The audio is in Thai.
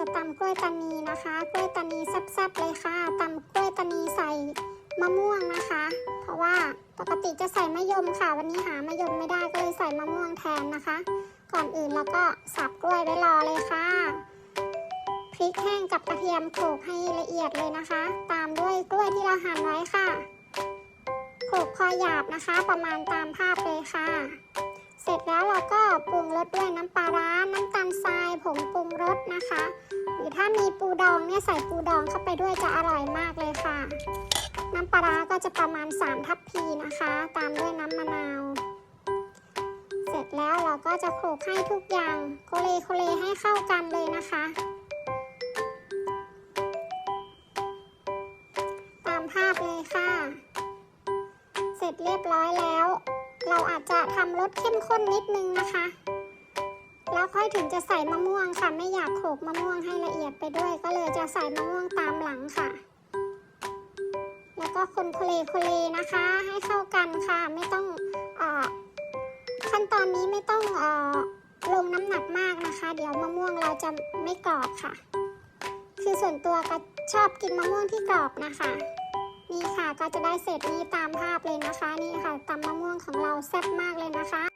จะตำกล้วยตานีนะคะ กล้วยตานีแซ่บๆเลยค่ะตำกล้วยตานีใส่มะม่วงนะคะ เพราะว่าปกติจะใส่มะยมค่ะ วันนี้หามะยมไม่ได้ก็เลยใส่มะม่วงแทนนะคะ ก่อนอื่นเราก็สับกล้วยไว้รอเลยค่ะพริกแห้งกับกระเทียมโขลกให้ละเอียดเลยนะคะ ตามด้วยกล้วยที่เราหั่นไว้ค่ะโขลกพอหยาบนะคะ ประมาณตามภาพ นะคะ หรือถ้ามีปูดองเนี่ยใส่ปูดองเข้าไปด้วยจะอร่อยมากเลยค่ะ น้ำปลาก็จะประมาณ 3 ทัพพีนะคะ ตามด้วยน้ำมะนาว เสร็จแล้วเราก็จะโขลกให้ทุกอย่างโคเลโคเลให้เข้ากันเลยนะคะ ตามภาพเลยค่ะ เสร็จเรียบร้อยแล้ว เราอาจจะทำรสเข้มข้นนิดนึงนะคะ ค่อยถึงจะใส่มะม่วงค่ะ ไม่อยากโขกมะม่วงให้ละเอียดไปด้วย ก็เลยจะใส่มะม่วงตามหลังค่ะ แล้วก็คนโคเลโคเลนะคะ ให้เข้ากันค่ะ ไม่ต้องออขั้นตอนนี้ไม่ต้องออลงน้ำหนักมากนะคะ เดี๋ยวมะม่วงเราจะไม่กรอบค่ะ คือส่วนตัวก็ชอบกินมะม่วงที่กรอบนะคะนี่ค่ะก็จะได้เสร็จนี้ตามภาพเลยนะคะ นี่ค่ะตำมะม่วงของเราแซ่บมากเลยนะคะ